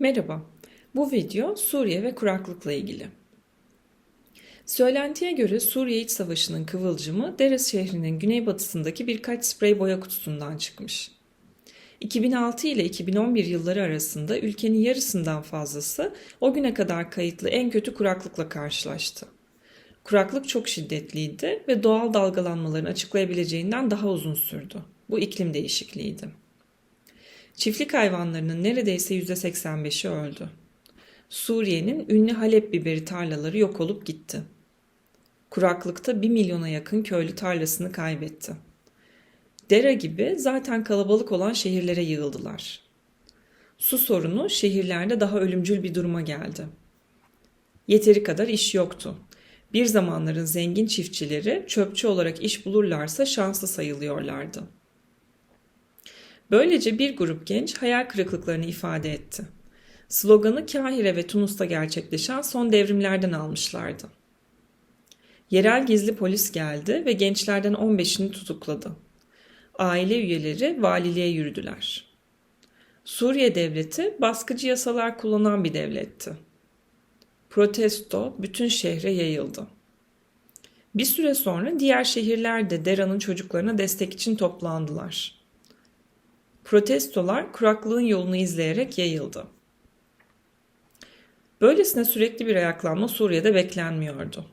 Merhaba, bu video Suriye ve kuraklıkla ilgili. Söylentiye göre Suriye İç Savaşı'nın kıvılcımı Deres şehrinin güneybatısındaki birkaç sprey boya kutusundan çıkmış. 2006 ile 2011 yılları arasında ülkenin yarısından fazlası o güne kadar kayıtlı en kötü kuraklıkla karşılaştı. Kuraklık çok şiddetliydi ve doğal dalgalanmaların açıklayabileceğinden daha uzun sürdü. Bu iklim değişikliğiydi. Çiftlik hayvanlarının neredeyse %85'i öldü. Suriye'nin ünlü Halep biberi tarlaları yok olup gitti. Kuraklıkta 1 milyona yakın köylü tarlasını kaybetti. Dera gibi zaten kalabalık olan şehirlere yığıldılar. Su sorunu şehirlerde daha ölümcül bir duruma geldi. Yeteri kadar iş yoktu. Bir zamanların zengin çiftçileri çöpçü olarak iş bulurlarsa şanslı sayılıyorlardı. Böylece bir grup genç hayal kırıklıklarını ifade etti. Sloganı Kahire ve Tunus'ta gerçekleşen son devrimlerden almışlardı. Yerel gizli polis geldi ve gençlerden 15'ini tutukladı. Aile üyeleri valiliğe yürüdüler. Suriye devleti baskıcı yasalar kullanan bir devletti. Protesto bütün şehre yayıldı. Bir süre sonra diğer şehirler de Dera'nın çocuklarına destek için toplandılar. Protestolar kuraklığın yolunu izleyerek yayıldı. Böylesine sürekli bir ayaklanma Suriye'de beklenmiyordu.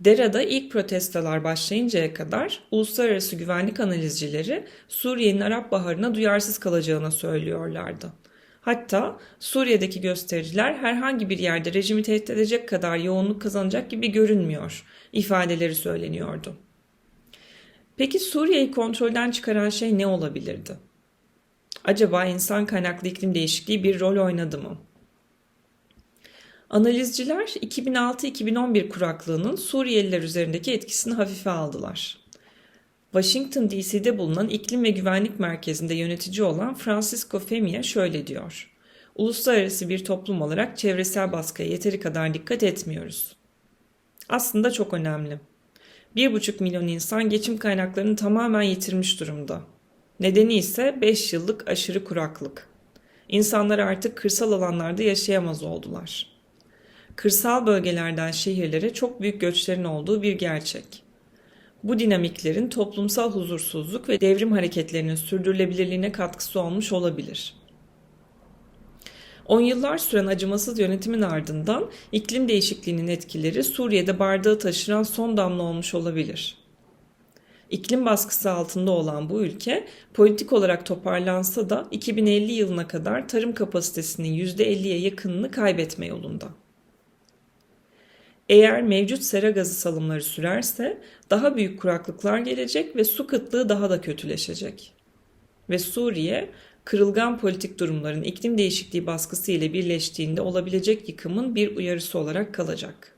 Dera'da ilk protestolar başlayıncaya kadar uluslararası güvenlik analizcileri Suriye'nin Arap Baharı'na duyarsız kalacağını söylüyorlardı. Hatta Suriye'deki göstericiler herhangi bir yerde rejimi tehdit edecek kadar yoğunluk kazanacak gibi görünmüyor ifadeleri söyleniyordu. Peki Suriye'yi kontrolden çıkaran şey ne olabilirdi? Acaba insan kaynaklı iklim değişikliği bir rol oynadı mı? Analizciler 2006-2011 kuraklığının Suriyeliler üzerindeki etkisini hafife aldılar. Washington DC'de bulunan İklim ve Güvenlik Merkezi'nde yönetici olan Francisco Femia şöyle diyor. Uluslararası bir toplum olarak çevresel baskıya yeteri kadar dikkat etmiyoruz. Aslında çok önemli. 1,5 milyon insan geçim kaynaklarını tamamen yitirmiş durumda. Nedeni ise 5 yıllık aşırı kuraklık. İnsanlar artık kırsal alanlarda yaşayamaz oldular. Kırsal bölgelerden şehirlere çok büyük göçlerin olduğu bir gerçek. Bu dinamiklerin toplumsal huzursuzluk ve devrim hareketlerinin sürdürülebilirliğine katkısı olmuş olabilir. On yıllar süren acımasız yönetimin ardından iklim değişikliğinin etkileri Suriye'de bardağı taşıran son damla olmuş olabilir. İklim baskısı altında olan bu ülke politik olarak toparlansa da 2050 yılına kadar tarım kapasitesinin %50'ye yakınını kaybetme yolunda. Eğer mevcut sera gazı salımları sürerse daha büyük kuraklıklar gelecek ve su kıtlığı daha da kötüleşecek. Ve Suriye kırılgan politik durumların iklim değişikliği baskısı ile birleştiğinde olabilecek yıkımın bir uyarısı olarak kalacak.